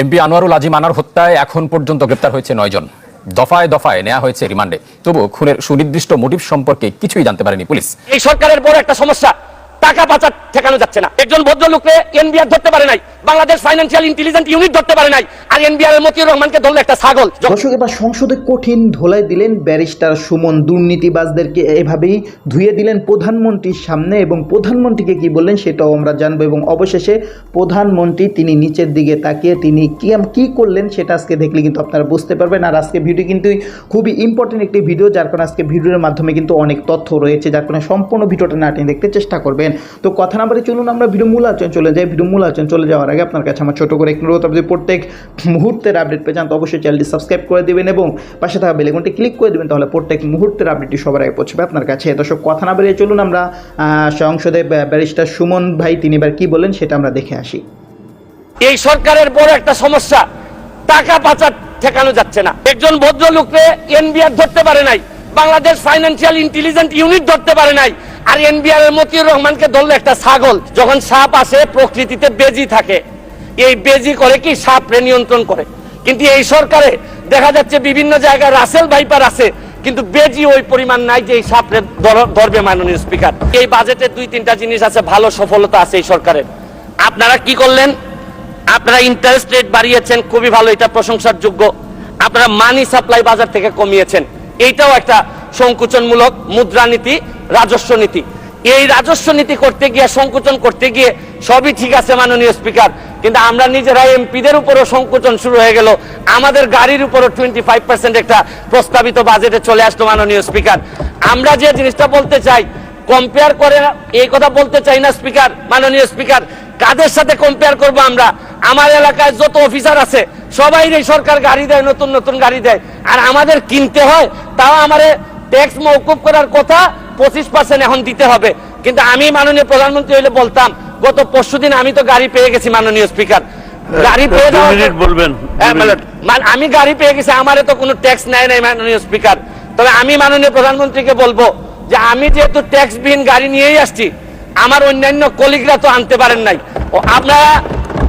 MP Anwarul Azim আনার হত্যায় এখন পর্যন্ত গ্রেপ্তার হয়েছে নয় জন দফায় দফায় নেওয়া হয়েছে রিমান্ডে। তবু খুনের সুনির্দিষ্ট মোটিভ সম্পর্কে কিছুই জানতে পারেনি পুলিশ। এই সরকারের বড় একটা সমস্যা। টাকা পাচার ঠেকানো যাচ্ছে না। একজন ভদ্রলোককে এনবিআর ধরতে পারে নাই, বাংলাদেশ ফাইন্যান্সিয়াল ইন্টেলিজেন্স ইউনিট ধরতে পারে নাই, আর এনবিআর এর মতিউর রহমানকে ধরলো একটা ছাগল। দর্শক, এবার সংসদে কঠিন ধোলাই দিলেন ব্যারিস্টার সুমন, দুর্নীতিবাজদেরকে এভাবেই ধুয়ে দিলেন প্রধানমন্ত্রীর সামনে এবং প্রধানমন্ত্রীকে কি বললেন সেটাও আমরা জানব এবং অবশেষে প্রধানমন্ত্রী তিনি নিচের দিকে তাকিয়ে তিনি কি করলেন সেটা আজকে দেখলে কিন্তু আপনারা বুঝতে পারবেন। আর আজকে ভিডিও কিন্তু খুবই ইম্পর্টেন্ট একটি ভিডিও, যার কারণে আজকে ভিডিওর মাধ্যমে কিন্তু অনেক তথ্য রয়েছে, যার কারণে সম্পূর্ণ ভিডিওটা না দেখতে চেষ্টা করবেন। তো কথা না বলে চলুন আমরা ভিডিও মূল আলোচনা চলে যাই। ভিডিও মূল আলোচনা চলে যাওয়ার আগে আপনার কাছে আমার ছোট করে একটু অনুরোধ আপনি প্রত্যেক মুহূর্তের আপডেট পেয়ে যান তো অবশ্যই চ্যানেলটি সাবস্ক্রাইব করে দেবেন এবং পাশে থাকা বেলেগনটি ক্লিক করে দেবেন, তাহলে প্রত্যেক মুহূর্তের আপডেটটি সবার আগে পৌঁছবে আপনার কাছে। দর্শক, কথা না বেরিয়ে চলুন আমরা সংসদে ব্যারিস্টার সুমন ভাই, তিনি এবার কি বলেন সেটা আমরা দেখে আসি। এই সরকারের বড় একটা সমস্যা। টাকা পাচার ঠেকানো যাচ্ছে না। একজন ভদ্রলোককে এনবিআর ধরতে পারে নাই। বাংলাদেশ ফাইন্যান্সিয়াল ইন্টেলিজেন্ট ইউনিট ধরতে পারে নাই। আর এনবিআর এর মতিউর রহমানকে ধরলো একটা ছাগল, যখন সাপ আসে, প্রকৃতিতে বেজি থাকে। এই বেজি করে কি সাপরে নিয়ন্ত্রণ করে? কিন্তু এই সরকারে দেখা যাচ্ছে বিভিন্ন জায়গায় রাসেল ভাইপার আছে, কিন্তু বেজি ওই পরিমাণ নাই যে এই সাপরে ধর- ধরবে মাননীয় স্পিকার। এই বাজেটে দুই তিনটা জিনিস আছে, ভালো সফলতা আছে এই সরকারের। আপনারা কি করলেন? আপনারা ইন্টারেস্ট রেট বাড়িয়েছেন, খুবই ভালো, এটা প্রশংসার যোগ্য আপনারা মানি সাপ্লাই বাজার থেকে কমিয়েছেন। এইটাও একটা সংকুচনমূলক মুদ্রানীতি রাজস্ব নীতি। এই রাজস্ব নীতি করতে গিয়ে, সংকোচন করতে গিয়ে সবই ঠিক আছে মাননীয় স্পিকার, কিন্তু আমরা নিজেরা এমপিদের উপরও সংকোচন শুরু হয়ে গেল। আমাদের গাড়ির উপরও টোয়েন্টি ফাইভ পার্সেন্ট একটা প্রস্তাবিত বাজেটে চলে আসলো মাননীয় স্পিকার। আমরা যে জিনিসটা বলতে চাই কম্পেয়ার করে এই কথা বলতে চাই না স্পিকার, মাননীয় স্পিকার, কাদের সাথে কম্পেয়ার করব আমরা? আমার এলাকায় যত অফিসার আছে সবাই সরকার গাড়ি দেয়, নতুন নতুন গাড়ি দেয়। আর আমাদের কিনতে হয়, তাও আমারে ট্যাক্স মৌকুব করার কথা পঁচিশ পার্সেন্ট এখন দিতে হবে। কিন্তু আমি মাননীয় প্রধানমন্ত্রী হইলে বলতাম গত পরশুদিন আমি তো গাড়ি পেয়ে গেছি মাননীয় স্পিকার। গাড়ি পেয়ে দু যাওয়ার মিনিট পর- বলবেন, হ্যাঁ। মানে- মানে আমি গাড়ি পেয়ে গেছি আমার তো কোনো ট্যাক্স নেয় নাই মাননীয় স্পিকার। তবে আমি মাননীয় প্রধানমন্ত্রীকে বলব যে আমি যেহেতু ট্যাক্স বিহীন গাড়ি নিয়েই আসছি আমার অন্যান্য কলিগরা তো আনতে পারেন নাই। ও আপনারা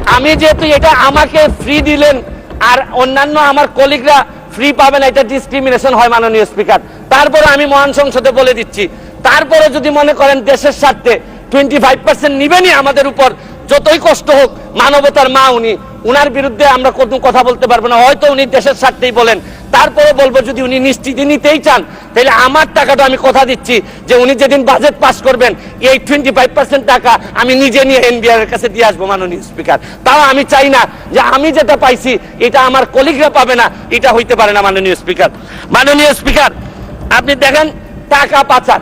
আমি যেহেতু এটা আমাকে ফ্রি দিলেন আর অন্যান্য আমার কলিগরা ফ্রি পাবেন এটা ডিসক্রিমিনেশন হয় মাননীয় স্পিকার। তারপরে আমি মহান সংসদে বলে দিচ্ছি তারপরে যদি মনে করেন দেশের স্বার্থে টোয়েন্টি ফাইভ পার্সেন্ট নিবেনই আমাদের উপর, যতই কষ্ট হোক, মানবতার মা উনি, উনার বিরুদ্ধে আমরা কোনো কথা বলতে পারব না। হয়তো উনি দেশের স্বার্থেই বলেন। তারপরে বলব, যদি উনি নিশ্চিতি নিতেই চান, তাহলে আমার টাকাটা আমি কথা দিচ্ছি যে উনি যেদিন বাজেট পাস করবেন, এই টোয়েন্টি ফাইভ পার্সেন্ট টাকা আমি নিজে নিয়ে এনবিআর এর কাছে দিয়ে আসব, মাননীয় স্পিকার। তাও আমি চাই না যে আমি যেটা পাইছি, এটা আমার কলিগরা পাবে না, এটা হইতে পারে না, মাননীয় স্পিকার। মাননীয় স্পিকার, আপনি দেখেন টাকা পাচার।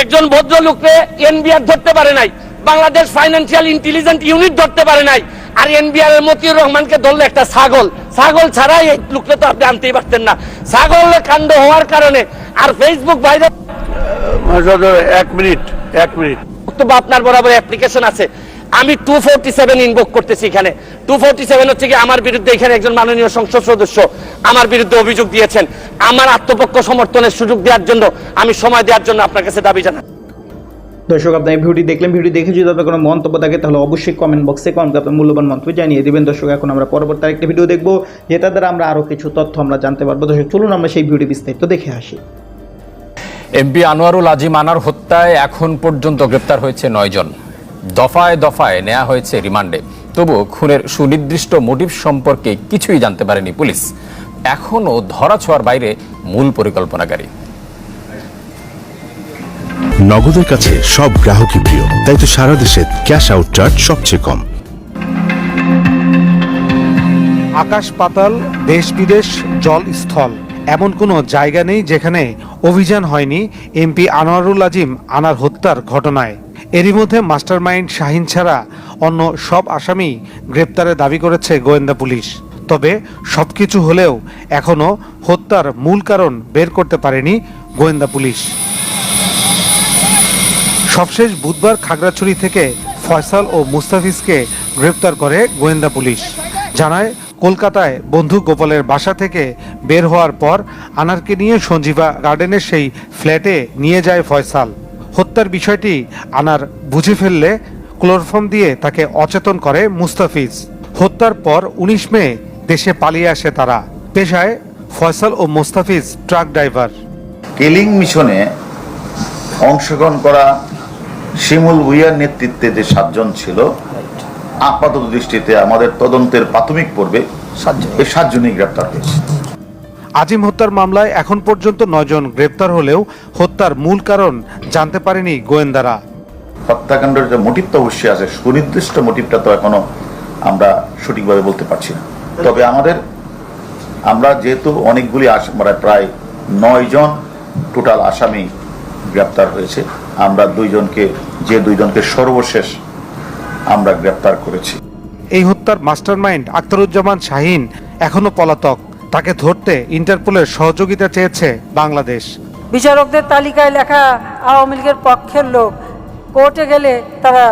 একজন ভদ্রলোককে এনবিআর ধরতে পারে নাই বাংলাদেশ ফাইন্যান্সিয়াল ইন্টেলিজেন্ট ইউনিট ধরতে পারে নাই আর এনবিআর এর মতিউর রহমানকে ধরলে একটা ছাগল। ছাগল ছাড়াই এই লোককে তো আপনি আনতেই পারতেন না। ছাগল কাণ্ড হওয়ার কারণে আর ফেসবুক মাননীয় এক মিনিট এক মিনিট। বক্তব্য আপনার বরাবর অ্যাপ্লিকেশন আছে। আমি টু ফোরটি সেভেন ইনভোক করতেছি এখানে। টু ফোরটি সেভেন হচ্ছে কি আমার বিরুদ্ধে এখানে একজন মাননীয় সংসদ সদস্য আমার বিরুদ্ধে অভিযোগ দিয়েছেন। আমার আত্মপক্ষ সমর্থনের সুযোগ দেওয়ার জন্য আমি সময় দেওয়ার জন্য আপনার কাছে দাবি জানাই। দর্শক আপনার এই ভিডিওটি দেখলেন। ভিডিও দেখে যদি আপনার কোনো মন্তব্য থাকে তাহলে অবশ্যই কমেন্ট বক্সে কমেন্ট আপনার মূল্যবান মন্তব্য জানিয়ে দেবেন। দর্শক এখন আমরা পরবর্তী আরেকটি ভিডিও দেখব যেটা দ্বারা আমরা আরও কিছু তথ্য আমরা জানতে পারব। দর্শক চলুন আমরা সেই ভিডিও বিস্তারিত দেখে আসি। এমপি আনোয়ারুল আজিম আনার হত্যায় এখন পর্যন্ত গ্রেপ্তার হয়েছে নয় জন দফায় দফায় নেওয়া হয়েছে রিমান্ডে। তবু খুনের সুনির্দিষ্ট মোটিভ সম্পর্কে কিছুই জানতে পারেনি পুলিশ। এখনও ধরাছোঁয়ার বাইরে মূল পরিকল্পনাকারী। নগদের কাছে সব গ্রাহকই প্রিয় তাই তো সারা দেশে ক্যাশ আউট চার্জ সবচেয়ে কম। আকাশ পাতাল দেশ বিদেশ জল স্থল। এমন কোনো জায়গা নেই যেখানে অভিযান হয়নি এমপি আনোয়ারুল আজিম আনার হত্যার ঘটনায়। এরই মধ্যে মাস্টারমাইন্ড শাহিন ছাড়া অন্য সব আসামি গ্রেপ্তারের দাবি করেছে গোয়েন্দা পুলিশ। তবে সবকিছু হলেও এখনও হত্যার মূল কারণ বের করতে পারেনি গোয়েন্দা পুলিশ। সবশেষ বুধবার খাগড়াছড়ি থেকে ফয়সাল ও মুস্তাফিজকে গ্রেপ্তার করে গোয়েন্দা পুলিশ। জানায়, কলকাতায় বন্ধু গোপালের বাসা থেকে বের হওয়ার পর আনারকে নিয়ে সঞ্জীবা গার্ডেনের সেই ফ্ল্যাটে নিয়ে যায় ফয়সাল। হত্যার বিষয়টি আনার বুঝে ফেললে ক্লোরফর্ম দিয়ে তাকে অচেতন করে মুস্তাফিজ। হত্যার পর উনিশ মে দেশে পালিয়ে আসে তারা। পেশায় ফয়সাল ও মুস্তাফিজ ট্রাক ড্রাইভার। কিলিং মিশনে অংশগ্রহণ করা শিমুল ভুইয়ার নেতৃত্বে যে সাতজন ছিল আপাতত দৃষ্টিতে আমাদের তদন্তের প্রাথমিক পর্বে এই সাতজনই গ্রেপ্তার হয়েছে। আজিম হত্যার মামলায় এখন পর্যন্ত নয়জন গ্রেপ্তার হলেও হত্যার মূল কারণ জানতে পারেনি গোয়েন্দারা। হত্যাকাণ্ডের যে মোটিভ তো অবশ্যই আছে সুনির্দিষ্ট মোটিভটা তো এখনও আমরা সঠিকভাবে বলতে পারছি না। তবে আমাদের আমরা যেহেতু অনেকগুলি মানে প্রায় নয় জন টোটাল আসামি গ্রেপ্তার হয়েছে আমরা দুইজনকে যে দুইজনকে সর্বশেষ আমরা গ্রেপ্তার করেছি। এই হত্যার মাস্টারমাইন্ড আখতারুজ্জামান শাহিন এখনও পলাতক। তাকে ধরতে ইন্টারপোলের সহযোগিতা চেয়েছে বাংলাদেশ। বিচারকদের তালিকায় লেখা আওয়ামী লীগের পক্ষের লোক কোর্টে গেলে তারা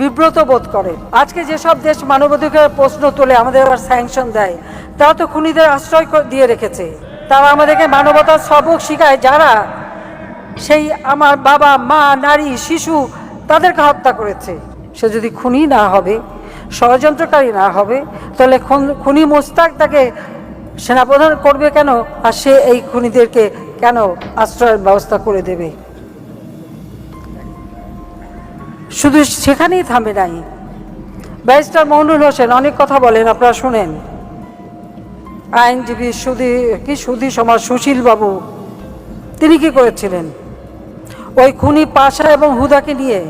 বিব্রত বোধ করে। আজকে যেসব দেশ মানবাধিকার প্রশ্ন তোলে, আমাদের আবার স্যাংশন দেয়। তারা তো খুনিদের আশ্রয় দিয়ে রেখেছে। তারা আমাদেরকে মানবতার সবক শিখায়, যারা সেই আমার বাবা, মা, নারী, শিশু তাদেরকে হত্যা করেছে। সে যদি খুনি না হবে, ষড়যন্ত্রকারী না হবে, তাহলে খুনি মোস্তাক তাকে সেনাপ্রধান করবে কেন? আর সে এই খুনিদেরকে কেন আশ্রয়ের ব্যবস্থা করে দেবে? শুধু সেখানেই থামে নাই। ব্যারিস্টার মৌনুল হোসেন অনেক কথা বলেন, আপনারা শুনেন। আইনজীবী সুধী, কি সুধী সমাজ, সুশীল বাবু, তিনি কি করেছিলেন? ওই খুনি পাশা এবং হুদাকে নিয়ে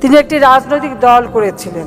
তিনি একটি রাজনৈতিক দল করেছিলেন।